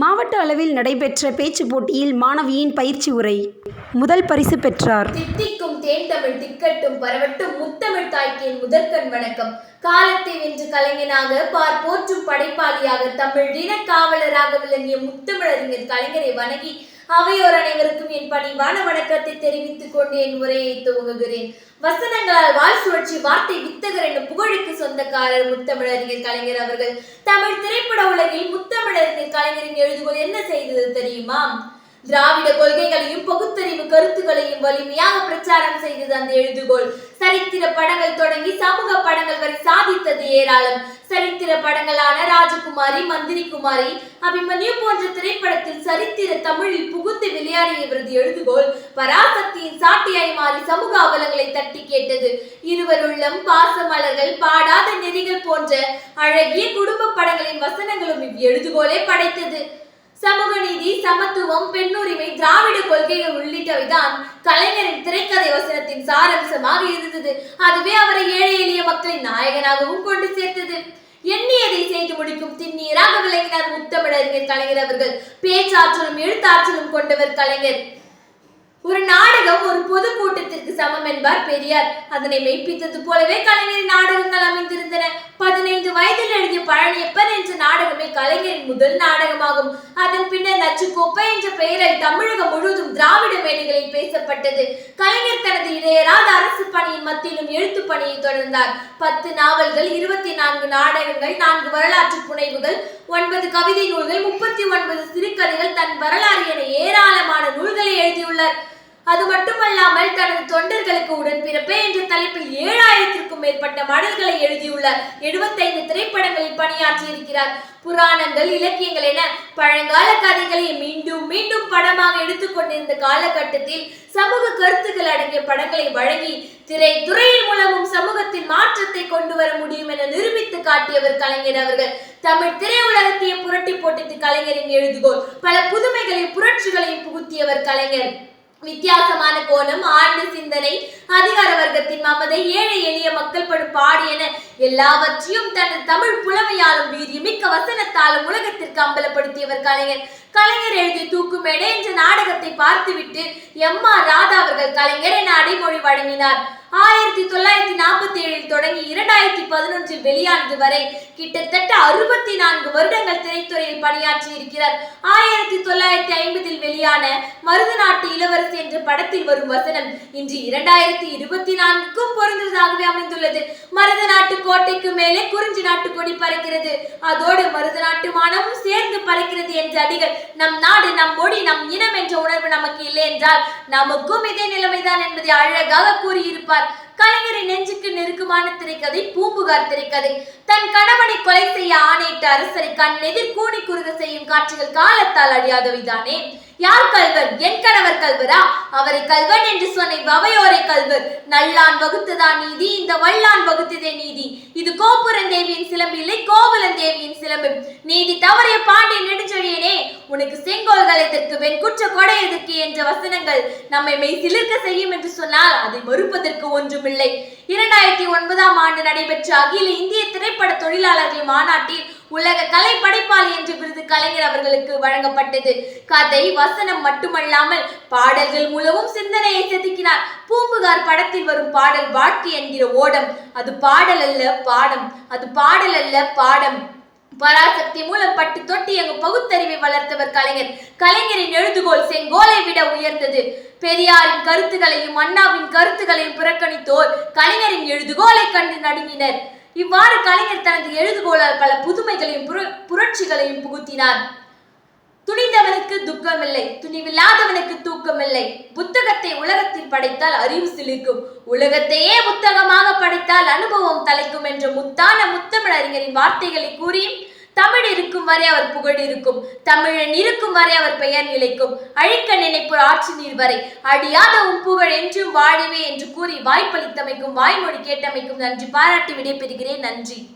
மாவட்ட அளவில் நடைபெற்ற பேச்சு போட்டியில் மாணவியின் பயிற்சி உரை. முதல் பரிசு பெற்றார். தித்திக்கும் தேன் தமிழ் திக்கட்டும் பரவட்டும் முத்தமிழ் தாய்க்கின் முதற்கண் வணக்கம். காலத்தை வென்று கலைஞனாக பார் போற்றும் படைப்பாளியாக தமிழ் இன காவலராக விளங்கிய முத்தமிழறிஞர் கலைஞரை வணங்கி அவையோர் அனைவருக்கும் என் பணிவான வணக்கத்தை தெரிவித்துக் கொண்டு என் உரையை துவங்குகிறேன். வசனங்களால் வாழ் சுழற்சி வார்த்தை வித்தகர் என்னும் புகழுக்கு சொந்தக்காரர் முத்தமிழறிஞர் கலைஞர் அவர்கள். தமிழ் திரைப்பட உலகில் முத்தமிழறிஞர் கலைஞரின் எழுதுகோள் என்ன செய்தது தெரியுமா? திராவிட கொள்கைகளையும் பகுத்தறிவு கருத்துக்களையும் வலிமையாக பிரச்சாரம் செய்தது அந்த எழுதுகோள். சரித்திர படங்கள் தொடங்கி சமூக படங்கள் வரை சாதித்தது ஏராளம். சரித்திர படங்களான ராஜகுமாரி மந்திரி குமாரி அபிமன்யு போன்ற திரைப்படத்தில் சரித்திர தமிழில் புகுந்து விளையாடிய இவரது எழுதுகோள் பராசக்தியின் சாட்டியாய் மாறி சமூக அவலங்களை தட்டி கேட்டது. இருவருள்ளம் பாசமலர்கள் பாடாத நெறிகள் போன்ற அழகிய குடும்ப படங்களின் வசனங்களும் இவ் எழுதுகோலே படைத்தது. சமூக நீதி சமத்துவம் பெண்ணுரிமை திராவிட கொள்கைகள் உள்ளிட்டவைதான் கலைஞரின் திரைக்கதை வசனத்தின் சாரம்சமாக இருந்தது. அதுவே அவரை ஏழை எளிய மக்களின் நாயகனாகவும் கொண்டு சேர்த்தது. எண்ணியதை செய்து முடிக்கும் திண்ணீராக விளங்கினார் முத்தமிழறிஞர் கலைஞர் அவர்கள். பேச்சாற்றலும் எழுத்தாற்றலும் கொண்டவர் கலைஞர். ஒரு நாடகம் ஒரு பொது கூட்டத்திற்கு சமம் என்பார் பெரியார். அதனை மெய்ப்பித்தது போலவே கலைஞரின் நாடகங்கள் அமைந்திருந்தன. பதினைந்து வயதில் எழுதிய பழனியப்பன் என்ற நாடகமே கலைஞரின் முதல் நாடகமாகும். அதன் பின்னர் நச்சுக்கோப்பை என்ற பெயரில் தமிழகம் முழுவதும் திராவிட மேடைகளில் பேசப்பட்டது. கலைஞர் தனது இடையராத அரசு பணியின் மத்தியிலும் எழுத்து பணியை தொடர்ந்தார். பத்து நாவல்கள் இருபத்தி நான்கு நாடகங்கள் நான்கு வரலாற்று புனைவுகள் ஒன்பது கவிதை நூல்கள் முப்பத்தி ஒன்பது சிறுகதைகள் தன் வரலாறு என ஏராளமான நூல்களை எழுதியுள்ளார். அது மட்டுமல்லாமல் தனது தொண்டர்களுக்கு உடன்பிறப்பே என்ற தலைப்பில் ஏழாயிரத்திற்கும் மேற்பட்ட மடல்களை எழுதியுள்ள எழுபத்தைந்து திரைப்படங்களில் பணியாற்றியிருக்கிறார். புராணங்கள் இலக்கியங்கள் என பழங்கால கதைகளை மீண்டும் மீண்டும் படமாக எடுத்துக்கொண்டிருந்த காலகட்டத்தில் சமூக கருத்துக்கள் அடங்கிய படங்களை வழங்கி திரை துறையின் மூலமும் சமூகத்தில் மாற்றத்தை கொண்டு வர முடியும் என நிரூபித்து காட்டியவர் கலைஞர் அவர்கள். தமிழ் திரையுலகத்தையே புரட்டி போட்டது கலைஞரின் எழுதுகோள். பல புதுமைகளையும் புரட்சிகளையும் புகுத்தியவர் கலைஞர். வித்தியாசமான கோணம் ஆழ்ந்த சிந்தனை அதிகார வர்க்கத்தின் மமதை ஏழை எளிய மக்கள் படும் பாடு என எல்லாவற்றையும் தனது தமிழ் புலமையாலும் வீரியமிக்க வசனத்தாலும் உலகத்திற்கு அம்பலப்படுத்தியவர் கலைஞர். கலைஞர் எழுதிய தூக்குமேடை என்ற நாடகத்தை பார்த்துவிட்டு எம் ஆர் ராதா அவர்கள் கலைஞர் என அடைமொழி வழங்கினார். ஆயிரத்தி தொள்ளாயிரத்தி நாற்பத்தி ஏழில் தொடங்கி இரண்டாயிரத்தி பதினொன்றில் வெளியானது வரை கிட்டத்தட்ட அறுபத்தி நான்கு வருடங்கள் திரைத்துறையில் பணியாற்றி இருக்கிறார். ஆயிரத்தி தொள்ளாயிரத்தி ஐம்பதில் வெளியான மருது நாட்டு இளவரசி என்ற படத்தில் வரும் வசனம் இன்று இரண்டாயிரத்தி இருபத்தி நான்குக்கும் பொருந்ததாகவே அமைந்துள்ளது. மருது நாட்டு கோட்டைக்கு மேலே குறிஞ்சி நாட்டு கொடி பறக்கிறது. அதோடு மருது நாட்டு மானமும் சேர்ந்து பறக்கிறது என்ற அடிகள் நம் நாடு நம் மொழி நம் இனம் நமக்கு இல்லை என்றால் நமக்கும் இதே நிலைமைதான் என்பதை அழகாக கூறியிருப்பார். கலைஞரின் நெஞ்சுக்கு நெருக்கமான திரைக்கதை பூம்புகார் திரைக்கதை. தன் கணவனை கொலை செய்ய ஆணையிட்ட அரசரை கண் எதிர் கூணி குறுக செய்யும் காட்சிகள் காலத்தால் அழியாதவைதானே? யார் கல்வர் என் கணவர் கல்வரா? அவரை கல்வன் என்று சொன்ன வவையோரை கல்வர். நல்லான் வகுத்ததா நீதி? இந்த வல்லான் வகுத்ததே நீதி. இது கோபுரன் தேவியின் சிலம்பு இல்லை கோவலன் தேவியின் சிலம்பு நீதி தவறிய பாண்டியன் நெடுஞ்செழியனே உனக்கு செங்கோல்கள் எதற்கு வெண்குற்ற கொடை எதற்கு என்ற வசனங்கள் நம்மை மெய் சிலிர்க்க செய்யும் என்று சொன்னால் அதை மறுப்பதற்கு ஒன்றுமில்லை. இரண்டாயிரத்தி ஒன்பதாம் ஆண்டு நடைபெற்ற அகில இந்திய திரைப்பட தொழிலாளர்கள் மாநாட்டில் உலக கலை படைப்பாளி என்ற விருது கலைஞர் அவர்களுக்கு வழங்கப்பட்டது. கதை வசனம் மட்டுமல்லாமல் பாடல்கள் மூலமும் சிந்தனையை செதுக்கினார். பூம்புகார் படத்தில் வரும் பாடல் வாழ்க்கை என்கிற ஓடம். அது பாடல் அல்ல பாடம். அது பாடல் அல்ல பாடம். பராசக்தி மூலம் பட்டு தொட்டி எங்கு பகுத்தறிவை வளர்த்தவர் கலைஞர். கலைஞரின் எழுதுகோல் செங்கோலை விட உயர்ந்தது. பெரியாரின் கருத்துகளையும் அண்ணாவின் கருத்துகளையும் புறக்கணித்தோர் கலைஞரின் எழுதுகோலை கண்டு நடுங்கினர். இவ்வாறு கலைஞர் தனது எழுதுகோளால் பல புதுமைகளையும் புர- புரட்சிகளையும் புகுத்தினார். துக்கமில்லை. துணிவில்லாதவனுக்கு தூக்கமில்லை. புத்தகத்தை உலகத்தில் படைத்தால் அறிவு சிலிர்க்கும். உலகத்தையே புத்தகமாக படைத்தால் அனுபவம் தலைக்கும் என்ற முத்தான முத்தமிழ் அறிஞரின் வார்த்தைகளை கூறி தமிழ் இருக்கும் வரை அவர் புகழ் இருக்கும். தமிழன் இருக்கும் வரை அவர் பெயர் நிலைக்கும். அழிக்க நினைப்பு ஆட்சி நீர் வரை. அடியாத உன் புகழ் என்றும் வாழிவே என்று கூறி வாய்ப்பளித்தமைக்கும் வாய்மொழி கேட்டமைக்கும் நன்றி. பாராட்டி விடைபெறுகிறேன். நன்றி.